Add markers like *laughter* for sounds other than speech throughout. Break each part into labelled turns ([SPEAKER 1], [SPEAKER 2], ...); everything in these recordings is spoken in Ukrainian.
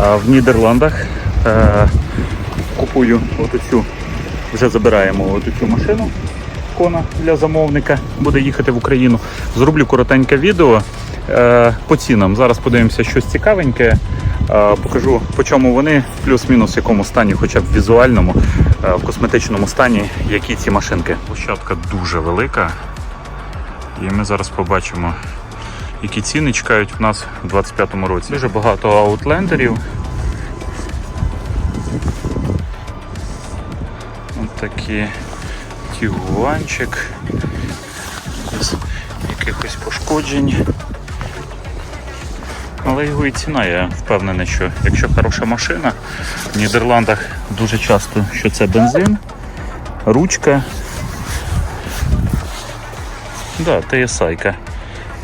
[SPEAKER 1] В Нідерландах е, купую оту вже забираємо оту машину кона для замовника, буде їхати в Україну. Зроблю коротеньке відео е, по цінам. Зараз подивимося щось цікавеньке. Е, покажу по чому вони, плюс-мінус в якому стані, хоча б в візуальному, в косметичному стані, які ці машинки. Площадка дуже велика. І ми зараз побачимо, які ціни чекають в нас у 2025 році. Дуже багато аутлендерів. Ось такі тігуанчик. Без якихось пошкоджень. Але його і ціна, я впевнений, що якщо хороша машина, в Нідерландах дуже часто, що це бензин, ручка. Да, TSI.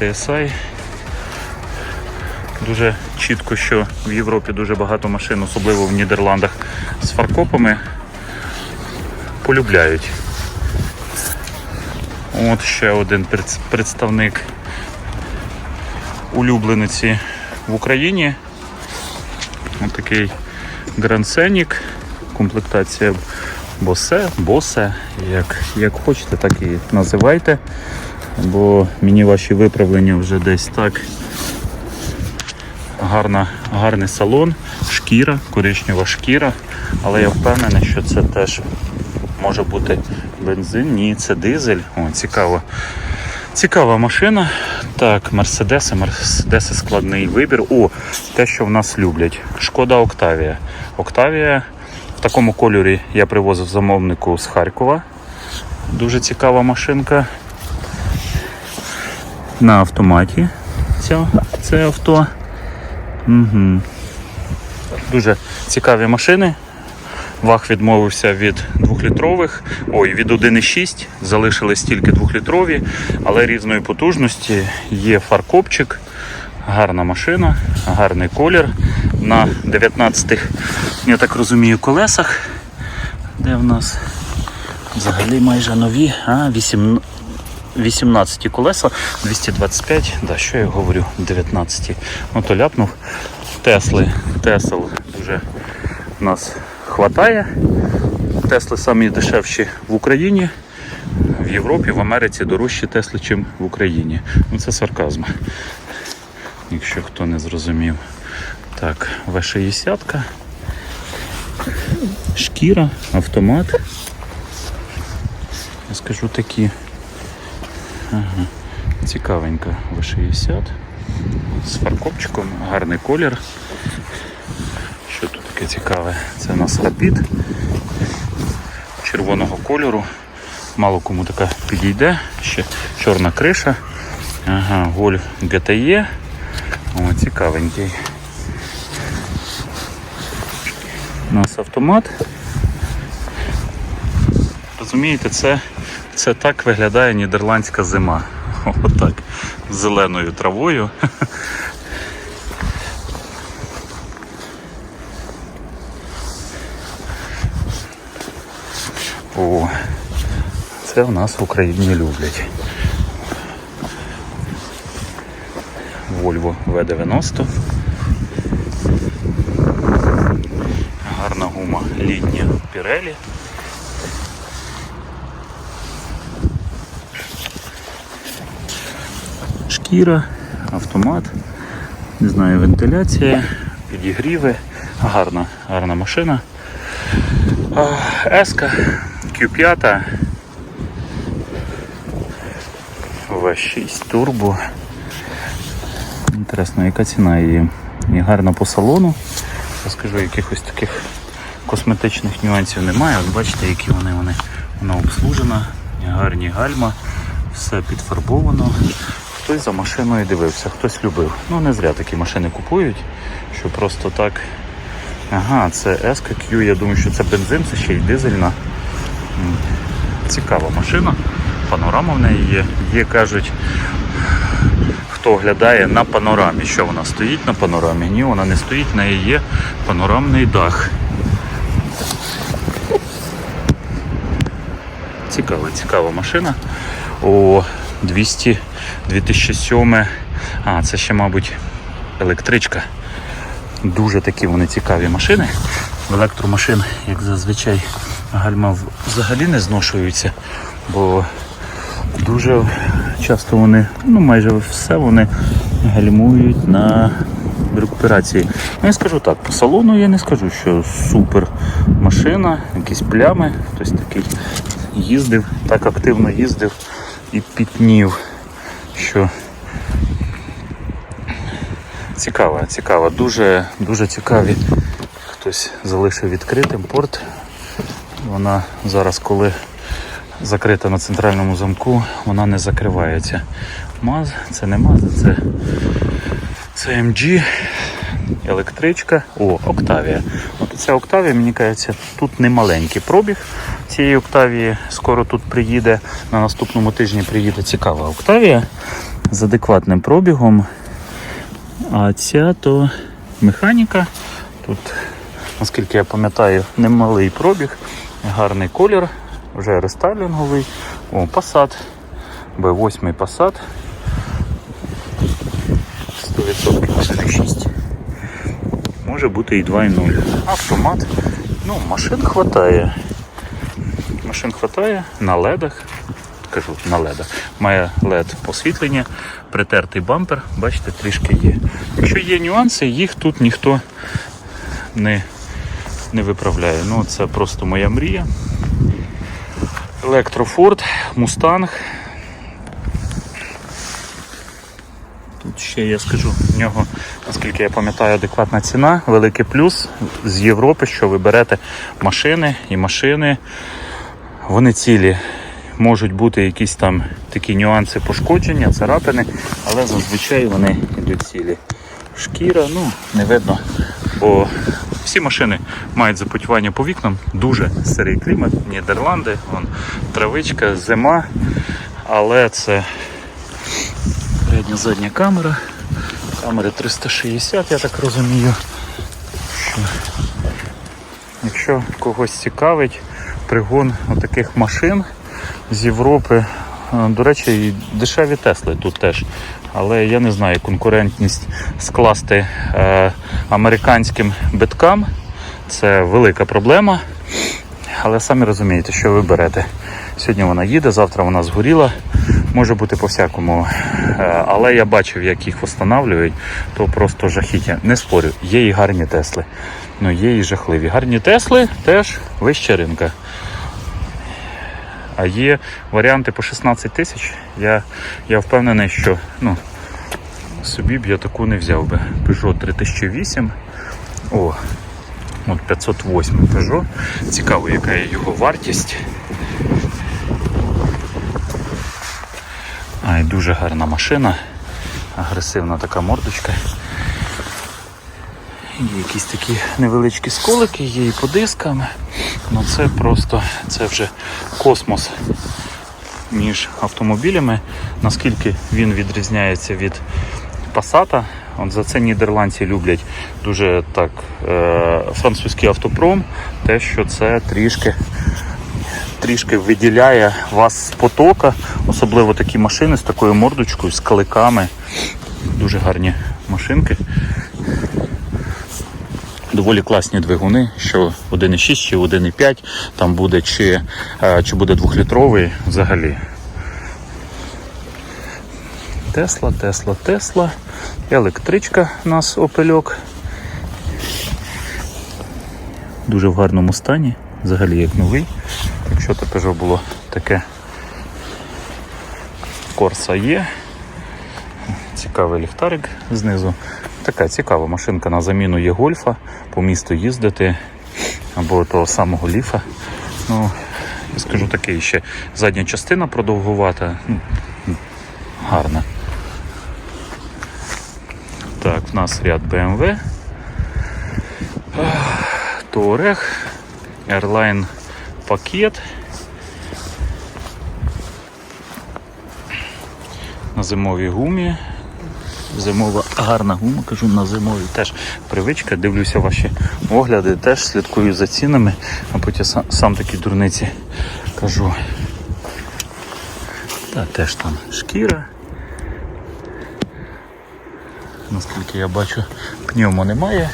[SPEAKER 1] TSI. Дуже чітко, що в Європі дуже багато машин, особливо в Нідерландах, з фаркопами полюбляють. От ще один представник улюблениці в Україні. Ось такий Scenic, комплектація Босе, Босе, як, як хочете, так і називайте. Бо мені ваші виправлення вже десь так. Гарна, гарний салон, шкіра, коричнева шкіра, але я впевнений, що це теж може бути бензин, ні, це дизель. О, цікаво. Цікава машина. Так, Мерседеси, Мерседеси складний вибір. О, те, що в нас люблять. Шкода Октавія. Октавія в такому кольорі я привозив замовнику з Харкова. Дуже цікава машинка. На автоматі ця, це авто. Угу. Дуже цікаві машини. Вах відмовився від двохлітрових, ой, від 1,6, залишились тільки двохлітрові, але різної потужності. Є фаркопчик, гарна машина, гарний колір. На 19-х, я так розумію, колесах. Де в нас взагалі майже нові, а 8, 18 колеса, 225, да, що я говорю, 19. Ну то ляпнув. Тесли, Тесл у нас хватає. Тесли самі дешевші в Україні, в Європі, в Америці дорожчі Тесли, ніж в Україні. Ну це сарказм. Якщо хто не зрозумів. Так, В60. Шкіра, автомат. Я скажу такі. Ага. Цікавенька В60. З фаркопчиком, гарний колір. Що тут таке цікаве? Це у нас рапід червоного кольору. Мало кому така підійде. Ще чорна криша. Ага, Golf GTE. О, цікавенький. У нас автомат. Розумієте, це, це так виглядає нідерландська зима. *laughs* Отак. З зеленою травою. *laughs* О, це в нас в Україні люблять. Volvo V90. Гарна гума літня Pirelli. Шкіра, автомат, не знаю, вентиляція, підігріви. Гарна, гарна машина. Еска Q5 V6 турбо. Інтересно, яка ціна її? І гарна по салону. Я скажу, якихось таких косметичних нюансів немає. От бачите, які вони, вони вона обслужена, гарні гальма, все підфарбовано. Хтось за машиною дивився, хтось любив. Ну не зря такі машини купують, що просто так. Ага, це SKQ, я думаю, що це бензин, це ще й дизельна. Цікава машина. Панорама в неї є. Є, кажуть, хто оглядає на панорамі, що вона стоїть на панорамі. Ні, вона не стоїть, в неї є панорамний дах. Цікава, цікава машина. О, 200, 2007. А, це ще, мабуть, електричка. Дуже такі вони цікаві машини. В електромашин, як зазвичай, гальма взагалі не зношуються, бо дуже часто вони, ну майже все вони гальмують на рекуперації. Ну я скажу так, по салону я не скажу, що супер машина, якісь плями, хтось такий їздив, так активно їздив і пітнів, що цікаво, цікаво, дуже, дуже цікаві. Хтось залишив відкритим порт. Вона зараз, коли закрита на центральному замку, вона не закривається. МАЗ, це не МАЗ, це, це MG, електричка. О, Октавія. От ця Октавія, мені кажеться, тут не маленький пробіг цієї Октавії. Скоро тут приїде, на наступному тижні приїде цікава Октавія з адекватним пробігом. А ця то механіка. Тут, наскільки я пам'ятаю, немалий пробіг, гарний колір, вже рестайлінговий. О, Passat, B8 Passat. 100% 1,6. Може бути і 2,0. Автомат. Ну, машин хватає. Машин хватає на ледах. Кажу, на ледах. Має лед освітлення, притертий бампер, бачите, трішки є. Якщо є нюанси, їх тут ніхто не, не виправляє. Ну, це просто моя мрія. Електрофорд, Мустанг. Тут ще я скажу, в нього, наскільки я пам'ятаю, адекватна ціна, великий плюс з Європи, що ви берете машини і машини, вони цілі. Можуть бути якісь там такі нюанси пошкодження, царапини, але зазвичай вони йдуть цілі. Шкіра, ну, не видно. Бо всі машини мають запотівання по вікнам, дуже старий клімат, Нідерланди, вон, травичка, зима, але це передня задня камера. Камери 360, я так розумію. Що якщо когось цікавить пригон таких машин з Європи, е, до речі, і дешеві Тесли тут теж. Але я не знаю, конкурентність скласти е, американським биткам це велика проблема. Але самі розумієте, що ви берете. Сьогодні вона їде, завтра вона згоріла. Може бути по-всякому. Е, Але я бачив, як їх встановлюють, то просто жахіття. Не спорю, є і гарні Тесли. Ну, є і жахливі. Гарні Тесли теж вища ринка. А є варіанти по 16 тисяч. Я, я впевнений, що ну, собі б я таку не взяв би. Peugeot 3008. О, от 508 Peugeot. Цікаво, яка є його вартість. А, і дуже гарна машина. Агресивна така мордочка. Є якісь такі невеличкі сколики, є і по дискам. Ну це просто це вже космос між автомобілями. Наскільки він відрізняється від Passat. От за це нідерландці люблять дуже так е, французький автопром, те, що це трішки трішки виділяє вас з потока, особливо такі машини з такою мордочкою, з каликами. Дуже гарні машинки. Доволі класні двигуни, що 1,6 чи 1,5, там буде чи, е, чи буде двохлітровий взагалі. Тесла, Тесла, Тесла. Електричка у нас опельок. Дуже в гарному стані, взагалі як новий. Якщо то Peugeot було таке Корса є. Цікавий ліхтарик знизу. Така цікава машинка на заміну є гольфа, по місту їздити або того самого ліфа. Ну, скажу таке ще задня частина продовгувата, ну, гарна. Так, в нас ряд BMW. Touareg, Airline пакет. На зимовій гумі. Зимова гарна гума, кажу, на зимовій теж привичка. Дивлюся ваші огляди, теж слідкую за цінами, а потім сам, сам такі дурниці кажу. Та теж там шкіра. Наскільки я бачу, пневмо немає.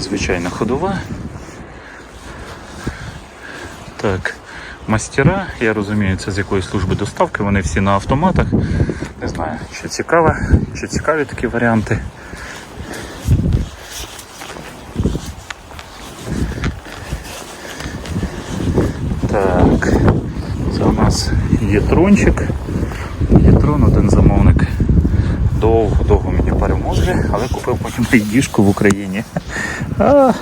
[SPEAKER 1] Звичайна ходова. Так, мастера, я розумію, це з якоїсь служби доставки, вони всі на автоматах. Не знаю, чи цікаво, чи цікаві такі варіанти. Так, це у нас єтрончик. Єтрон один замовник. Довго, довго мені мозги, але купив потім *laughs* піддіжку в Україні. *laughs* А.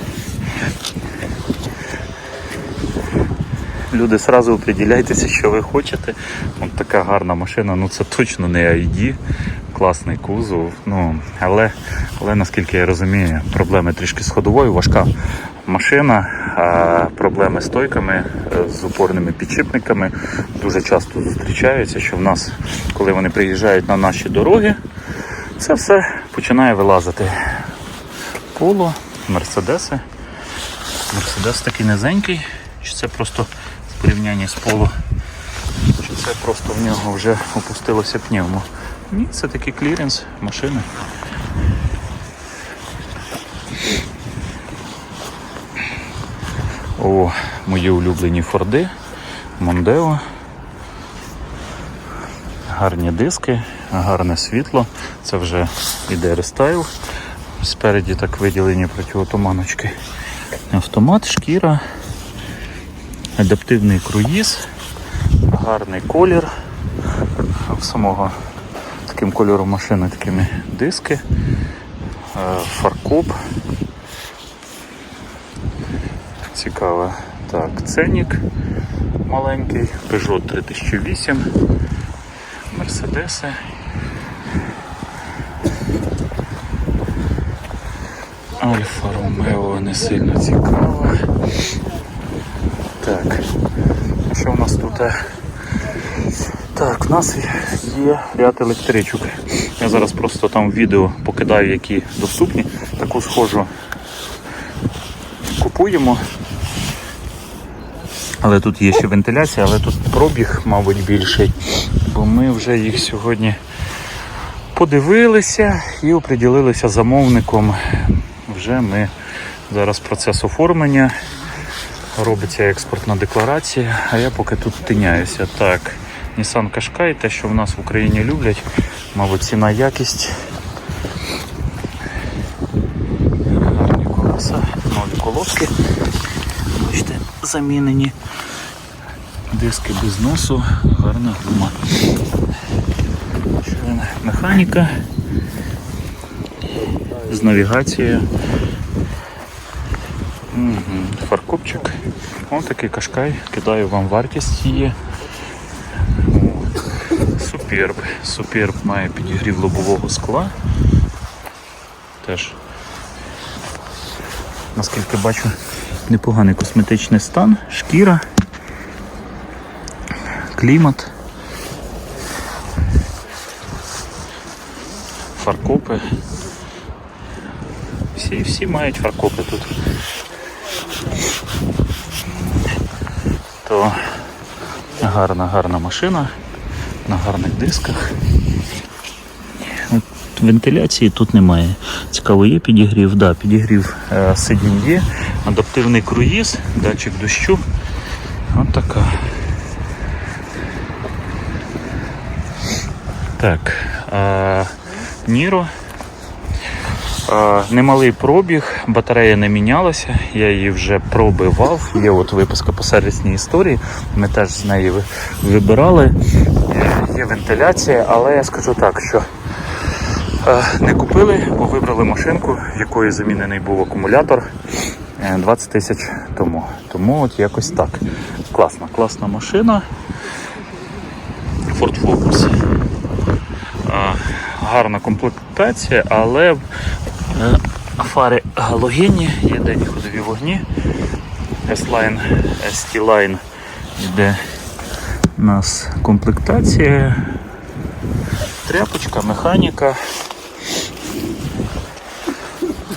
[SPEAKER 1] Люди сразу определяйтеся, що ви хочете. От така гарна машина, ну це точно не ID, класний кузов. Ну, але, але наскільки я розумію, проблеми трішки з ходовою, важка машина, а проблеми з стойками, е, з упорними підшипниками дуже часто зустрічаються, що в нас, коли вони приїжджають на наші дороги, це все починає вилазити. Поло, мерседеси. Мерседес такий низенький, чи це просто порівнянні з поло, чи це просто в нього вже опустилося пневмо. Ні, це такий кліренс машини. О, мої улюблені Форди, Мондео. Гарні диски, гарне світло. Це вже іде рестайл. Спереді так виділені протиотуманочки. Автомат, шкіра, адаптивний круїз, гарний колір. В самого таким кольором машини такими диски, е, фаркоп. Цікаво. Так, ценник маленький, Peugeot 3008, Мерседеси. Альфа Ромео не сильно цікаво. Так, що в нас тут? Так, в нас є ряд електричок. Я зараз просто там відео покидаю, які доступні. Таку схожу купуємо. Але тут є ще вентиляція, але тут пробіг, мабуть, більший. Бо ми вже їх сьогодні подивилися і оприділилися замовником. Вже ми зараз процес оформлення. Робиться експортна декларація, а я поки тут тиняюся. Так, Nissan Qashqai, те, що в нас в Україні люблять, мабуть, ціна якість. Гарні колеса, нові колодки. Бачите, замінені. Диски без носу, гарна гума. Механіка з навігацією. Мгм, Фаркопчик. Ось такий кашкай. Кидаю вам вартість її. Суперб. Суперб має підігрів лобового скла. Теж, наскільки бачу, непоганий косметичний стан, шкіра, клімат, фаркопи. Всі, всі мають фаркопи тут. То гарна, гарна машина на гарних дисках. Вентиляції тут немає. Цікаво, є підігрів, да, підігрів е, сидінь є, адаптивний круїз, датчик дощу. От така. Так. Е, Ніро. Е, Немалий пробіг, батарея не мінялася, я її вже пробивав. Є от виписка по сервісній історії. Ми теж з неї вибирали. Е, Є вентиляція, але я скажу так, що е, не купили, бо вибрали машинку, в якої замінений був акумулятор е, 20 тисяч тому. Тому от якось так. Класна, класна машина. Ford Focus. Е, Гарна комплектація, але е, фари галогенні, є денні ходові вогні. S-Line, ST-Line йде у нас комплектація, тряпочка, механіка.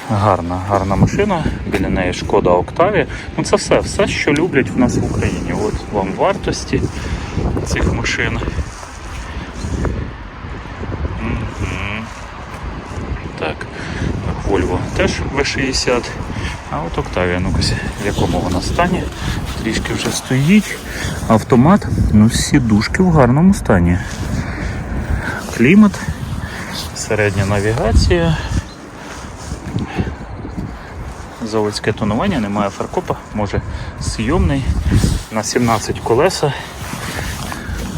[SPEAKER 1] Гарна, гарна машина, біля неї шкода Октаві. Ну це все, все, що люблять в нас в Україні. От вам вартості цих машин. Мгм. Так, Volvo теж V60. А от Octavia, ну в якому вона стані. Трішки вже стоїть. Автомат, ну сідушки в гарному стані. Клімат, середня навігація. Заводське тонування, немає фаркопа, може зйомний на 17 колеса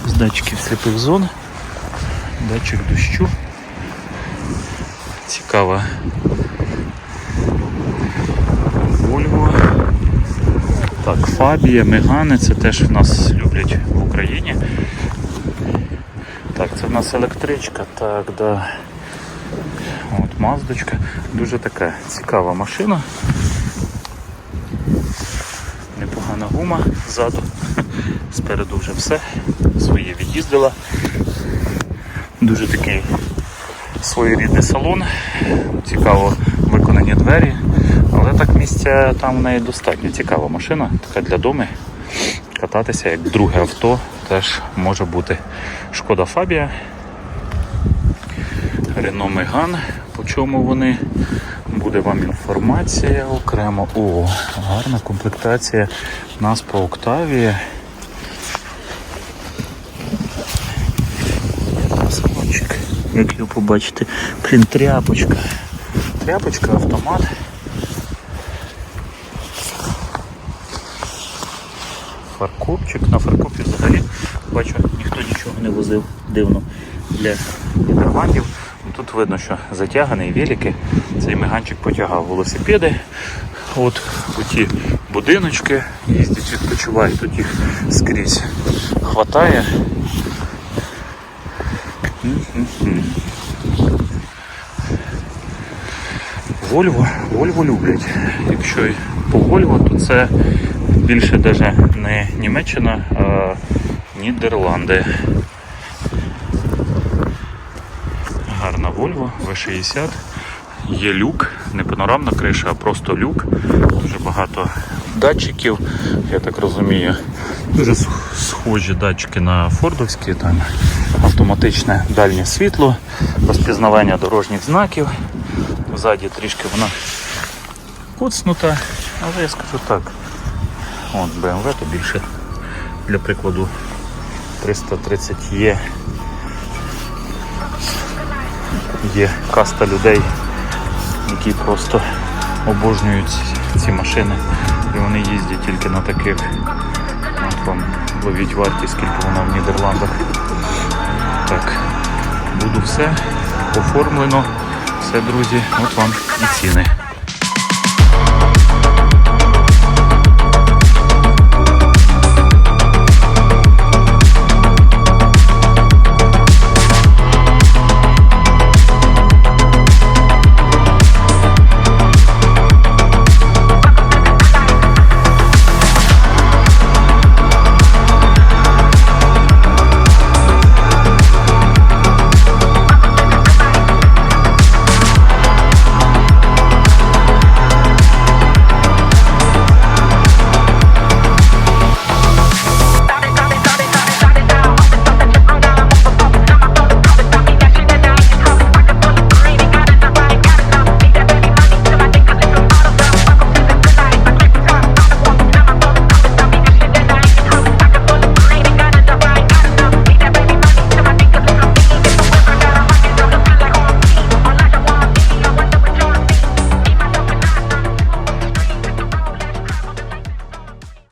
[SPEAKER 1] з датчиків сліпих зон, датчик дощу. Цікава Volvo. Так, Фабія, Мегани, це теж в нас люблять в Україні. Так, це в нас електричка, так, да. От маздочка. Дуже така цікава машина. Непогана гума ззаду. Спереду вже все. Своє від'їздила. Дуже такий своєрідний салон. Цікаво виконані двері. Місця там в неї достатньо. Цікава машина, така для дому. Кататися як друге авто теж може бути. Шкода Фабія. Рено Меган, по чому вони. Буде вам інформація окремо. О, гарна комплектація у нас по. Салончик, як його побачите. Блін, тряпочка. Тряпочка, автомат. Фаркопчик. На фаркопі взагалі бачу, ніхто нічого не возив дивно для Нідерландів. Тут видно, що затяганий велики. Цей меганчик потягав велосипеди. От ті будиночки їздять, відпочивають, тут їх скрізь хватає. Вольво, Вольво люблять. Якщо по Вольво, то це більше навіть не Німеччина, а Нідерланди. Гарна Volvo V60. Є люк, не панорамна криша, а просто люк. Дуже багато датчиків, я так розумію. Дуже схожі датчики на фордовські, там автоматичне дальнє світло, розпізнавання дорожніх знаків. Ззаді трішки вона куцнута, але я скажу так. От BMW то більше для прикладу 330 є. Є каста людей, які просто обожнюють ці- машини і вони їздять тільки на таких. От вам ловіть вартість, скільки вона в Нідерландах. Так, буду все оформлено. Все, друзі, от вам і ціни.